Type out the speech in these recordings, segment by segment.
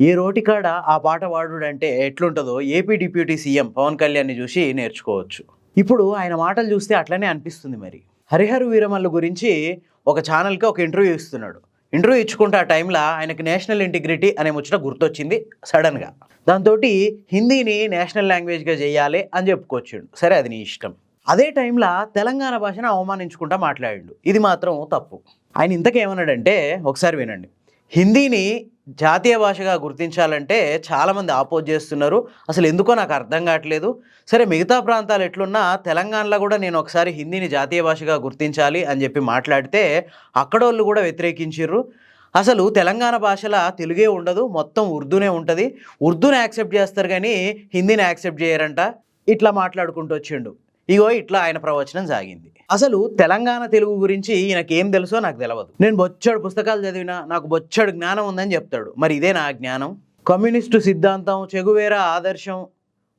ఏ రోటికాడ ఆ పాట వాడుడంటే ఎట్లుంటుందో ఏపీ డిప్యూటీ సీఎం పవన్ కళ్యాణ్ని చూసి నేర్చుకోవచ్చు. ఇప్పుడు ఆయన మాటలు చూస్తే అట్లనే అనిపిస్తుంది మరి. హరిహర వీరమల్లు గురించి ఒక ఛానల్కి ఒక ఇంటర్వ్యూ ఇస్తున్నాడు. ఇంటర్వ్యూ ఇచ్చుకుంటే ఆ టైంలో ఆయనకు నేషనల్ ఇంటిగ్రిటీ అనే ముచ్చట గుర్తొచ్చింది సడన్గా. దాంతో హిందీని నేషనల్ లాంగ్వేజ్గా చేయాలి అని చెప్పుకొచ్చిండు. సరే అది నీ ఇష్టం. అదే టైంలో తెలంగాణ భాషను అవమానించుకుంటా మాట్లాడిండు. ఇది మాత్రం తప్పు. ఆయన ఇంతకేమన్నాడంటే ఒకసారి వినండి. హిందీని జాతీయ భాషగా గుర్తించాలంటే చాలామంది ఆపోజ్ చేస్తున్నారు. అసలు ఎందుకో నాకు అర్థం కావట్లేదు. సరే మిగతా ప్రాంతాలు ఎట్లున్నా తెలంగాణలో కూడా నేను ఒకసారి హిందీని జాతీయ భాషగా గుర్తించాలి అని చెప్పి మాట్లాడితే అక్కడోళ్ళు కూడా వ్యతిరేకించారు అసలు తెలంగాణ భాషల తెలుగే ఉండదు మొత్తం ఉర్దూనే ఉంటుంది. ఉర్దూని యాక్సెప్ట్ చేస్తారు కానీ హిందీని యాక్సెప్ట్ చేయరంట. ఇట్లా మాట్లాడుకుంటూ వచ్చిండు. ఇగో ఇట్లా ఆయన ప్రవచనం సాగింది. అసలు తెలంగాణ తెలుగు గురించి ఈయనకేం తెలుసో నాకు తెలియదు నేను బొచ్చడు పుస్తకాలు చదివినా నాకు బొచ్చడు జ్ఞానం ఉందని చెప్తాడు. మరి ఇదే నా జ్ఞానం? కమ్యూనిస్టు సిద్ధాంతం చెగువేర ఆదర్శం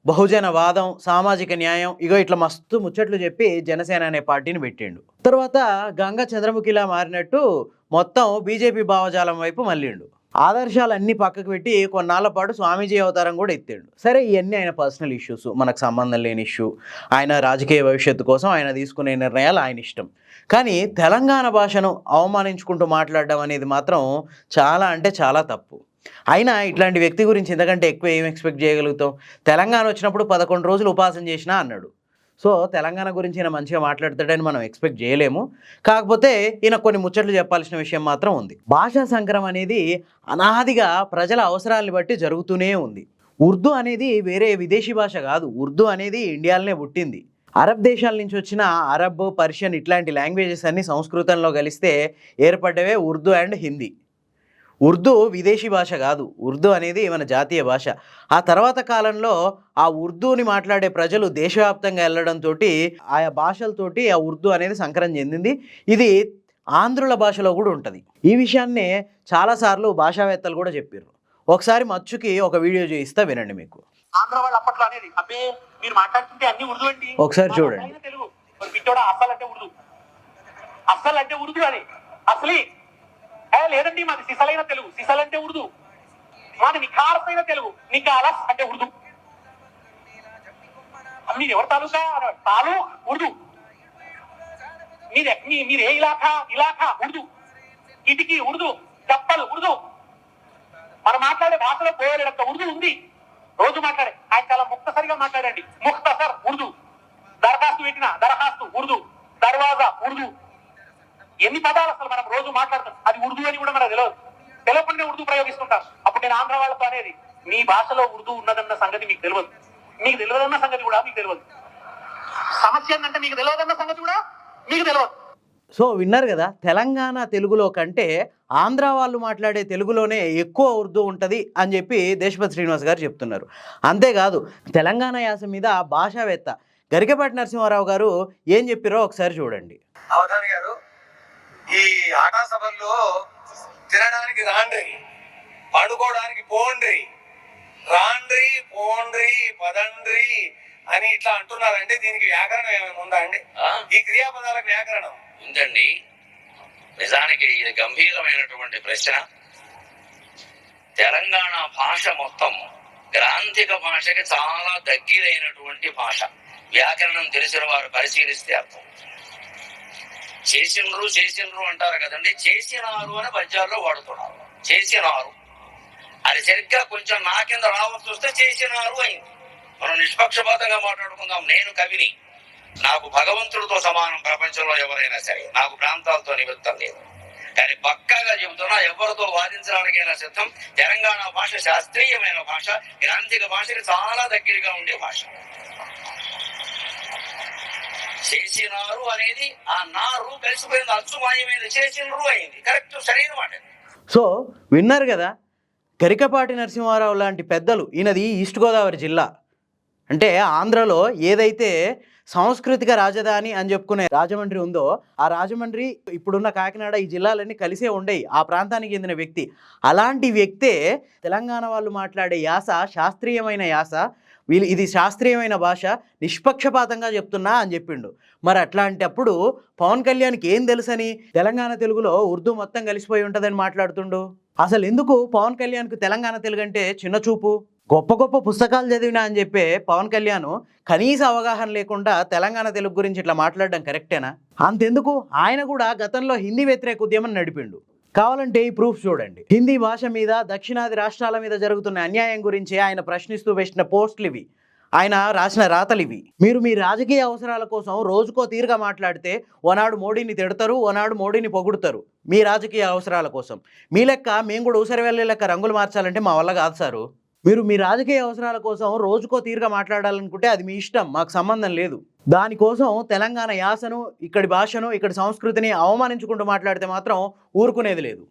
బహుజన వాదం సామాజిక న్యాయం ఇగో ఇట్లా మస్తు ముచ్చట్లు చెప్పి జనసేన అనే పార్టీని పెట్టిండు. తర్వాత గంగా చంద్రముఖిలా మారినట్టు మొత్తం బీజేపీ భావజాలం వైపు మళ్ళిండు. ఆదర్శాలన్నీ పక్కకు పెట్టి కొన్నాళ్ళ పాటు స్వామీజీ అవతారం కూడా ఎత్తాడు. సరే ఇవన్నీ ఆయన పర్సనల్ ఇష్యూస్. మనకు సంబంధం లేని ఇష్యూ. ఆయన రాజకీయ భవిష్యత్తు కోసం ఆయన తీసుకునే నిర్ణయాలు ఆయన ఇష్టం. కానీ తెలంగాణ భాషను అవమానించుకుంటూ మాట్లాడడం అనేది మాత్రం చాలా అంటే చాలా తప్పు. అయినా ఇట్లాంటి వ్యక్తి గురించి ఎందుకంటే ఎక్కువ ఏం ఎక్స్పెక్ట్ చేయగలుగుతాం తెలంగాణ వచ్చినప్పుడు పదకొండు రోజులు ఉపాసన చేసినా అన్నాడు. సో తెలంగాణ గురించి ఈయన మంచిగా మాట్లాడతాడని మనం ఎక్స్పెక్ట్ చేయలేము. కాకపోతే ఈయన కొన్ని ముచ్చట్లు చెప్పాల్సిన విషయం మాత్రం ఉంది. భాషా సంకరం అనేది అనాదిగా ప్రజల అవసరాలను బట్టి జరుగుతూనే ఉంది. ఉర్దూ అనేది వేరే విదేశీ భాష కాదు. ఉర్దూ అనేది ఇండియాలోనే పుట్టింది. అరబ్ దేశాల నుంచి వచ్చిన అరబ్ పర్షియన్ ఇట్లాంటి లాంగ్వేజెస్ అన్ని సంస్కృతంలో కలిస్తే ఏర్పడ్డవే ఉర్దూ అండ్ హిందీ. ఉర్దూ విదేశీ భాష కాదు. ఉర్దూ అనేది మన జాతీయ భాష. ఆ తర్వాత కాలంలో ఆ ఉర్దూని మాట్లాడే ప్రజలు దేశవ్యాప్తంగా వెళ్ళడంతో ఆయా భాషలతోటి ఆ ఉర్దూ అనేది సంకరం చెందింది. ఇది ఆంధ్రుల భాషలో కూడా ఉంటుంది. ఈ విషయాన్నే చాలాసార్లు భాషావేత్తలు కూడా చెప్పారు ఒకసారి మచ్చుకి ఒక వీడియో చేయిస్తా వినండి మీకు. ఆంధ్ర వాళ్ళు అప్పట్లో అనేది అబ్బే మీరు మాట్లాడుతుంటే అన్ని ఉర్దూ అండి. ఒకసారి చూడండి. తెలుగు. అంటే ఉర్దూ. అస్సలు అంటే ఉర్దూ అని. అసలీ ఏ లేదండి మాది సిసలైన తెలుగు. సిసల్ అంటే ఉర్దూ. మాది నిఖారసైన తెలుగు. నికాలస్ అంటే ఉర్దూ. మీరు ఎవరు తాలూకా? తాలూ ఉర్దూ. మీరు మీ- మీరు ఏ ఇలాఖా? ఇలాఖా ఉర్దూ. కిటికీ ఉర్దూ చెప్పల్ ఉర్దూ. మనం మాట్లాడే భాషలో పోయేటంత ఉర్దూ ఉంది. రోజు మాట్లాడే ఆయన చాలా ముక్తసరిగా మాట్లాడండి. ముక్తసర్ ఉర్దూ. దరఖాస్తు పెట్టిన దరఖాస్తు ఉర్దూ. దర్వాజా ఉర్దూ. ఎన్ని పదాలు అసలు మనం రోజు మాట్లాడతాం? అది ఉర్దూ అని కూడా మనకు తెలియదు తెలియకుండా ఉర్దూ ప్రయోగిస్తుంటాం అప్పుడు నేను ఆంధ్ర వాళ్ళతో అనేది మీ భాషలో ఉర్దూ ఉన్నదన్న సంగతి మీకు తెలియదు మీకు తెలియదన్న సంగతి కూడా మీకు తెలియదు సమస్య ఏంటంటే మీకు తెలియదన్న సంగతి కూడా మీకు తెలియదు సో విన్నారు కదా తెలంగాణ తెలుగులో కంటే ఆంధ్ర వాళ్ళు మాట్లాడే తెలుగులోనే ఎక్కువ ఉర్దూ ఉంటుంది అని చెప్పి దేశపతి శ్రీనివాస్ గారు చెప్తున్నారు. అంతేకాదు తెలంగాణ యాస మీద భాషావేత్త గరికపాటి నరసింహారావు గారు ఏం చెప్పారో ఒకసారి చూడండి. ఈ ఆటా సభల్లో తినడానికి రాండ్రి పడుకోవడానికి పోండ్రి రాండ్రి పోండ్రి పదండ్రి అని ఇట్లా అంటున్నారంటే దీనికి వ్యాకరణం ఏమైనా ఉందా అండి? ఈ క్రియాపదాలకు వ్యాకరణం. ఉందండి. నిజానికి ఇది గంభీరమైనటువంటి ప్రశ్న. తెలంగాణ భాష మొత్తం గ్రాంధిక భాషకి చాలా దగ్గరైనటువంటి భాష. వ్యాకరణం తెలిసిన వారు పరిశీలిస్తే అర్థం. చేసినరు చేసినరు అంటారు కదండి. చేసినారు అని పద్యాల్లో వాడుతున్నారు. చేసినారు. అది సరిగ్గా కొంచెం నా కింద రావచ్చు వస్తే చేసినారు అయింది. మనం నిష్పక్షపాతంగా మాట్లాడుకుందాం. నేను కవిని. నాకు భగవంతుడితో సమానం ప్రపంచంలో ఎవరైనా సరే. నాకు ప్రాంతాలతో నిమిత్తం లేదు. కానీ పక్కాగా చెబుతున్నా ఎవరితో వాదించడానికైనా సిద్ధం. తెలంగాణ భాష శాస్త్రీయమైన భాష. గ్రాంధిక భాషకి చాలా దగ్గరగా ఉండే భాష. చేసినారు అనేది ఆ నారు కలిసిపోయింది అచ్చుమాయమైంది చేసినరు అయింది. కరెక్ట్ సరైన మాట సో విన్నారు కదా కరికపాటి నరసింహారావు లాంటి పెద్దలు ఈయనది ఈస్ట్ గోదావరి జిల్లా. అంటే ఆంధ్రలో ఏదైతే సాంస్కృతిక రాజధాని అని చెప్పుకునే రాజమండ్రి ఉందో ఆ రాజమండ్రి ఇప్పుడున్న కాకినాడ ఈ జిల్లాలన్నీ కలిసే ఉండేవి ఆ ప్రాంతానికి చెందిన వ్యక్తి. అలాంటి వ్యక్తే తెలంగాణ వాళ్ళు మాట్లాడే యాస శాస్త్రీయమైన యాస వీళ్ళు ఇది శాస్త్రీయమైన భాష నిష్పక్షపాతంగా చెప్తున్నా అని చెప్పిండు. మరి అట్లాంటప్పుడు పవన్ కళ్యాణ్కి ఏం తెలుసని? తెలంగాణ తెలుగులో ఉర్దూ మొత్తం కలిసిపోయి ఉంటుందని మాట్లాడుతుండు. అసలు ఎందుకు పవన్ కళ్యాణ్కు తెలంగాణ తెలుగు అంటే చిన్న చూపు? గొప్ప గొప్ప పుస్తకాలు చదివినా అని చెప్పే పవన్ కళ్యాణ్ కనీస అవగాహన లేకుండా తెలంగాణ తెలుగు గురించి ఇట్లా మాట్లాడడం కరెక్టేనా? అంతెందుకు? ఆయన కూడా గతంలో హిందీ వ్యతిరేక ఉద్యమం నడిపిండు. కావాలంటే ఈ ప్రూఫ్ చూడండి. హిందీ భాష మీద దక్షిణాది రాష్ట్రాల మీద జరుగుతున్న అన్యాయం గురించి ఆయన ప్రశ్నిస్తూ వేసిన పోస్టులు ఇవి. ఆయన రాసిన రాతలు ఇవి. మీరు మీ రాజకీయ అవసరాల కోసం రోజుకో తీరుగా మాట్లాడితే ఓనాడు మోడీని తిడతారు ఓనాడు మోడీని పొగుడుతారు. మీ రాజకీయ అవసరాల కోసం. మీ లెక్క మేము కూడా ఊసరి వెళ్ళే లెక్క రంగులు మార్చాలంటే మా వల్ల కాదు సారు. మీరు మీ రాజకీయ అవసరాల కోసం రోజుకో తీరుగా మాట్లాడాలనుకుంటే అది మీ ఇష్టం మాకు సంబంధం లేదు. దానికోసం తెలంగాణ యాసను ఇక్కడి భాషను ఇక్కడి సంస్కృతిని అవమానించుకుంటూ మాట్లాడితే మాత్రం ఊరుకునేది లేదు.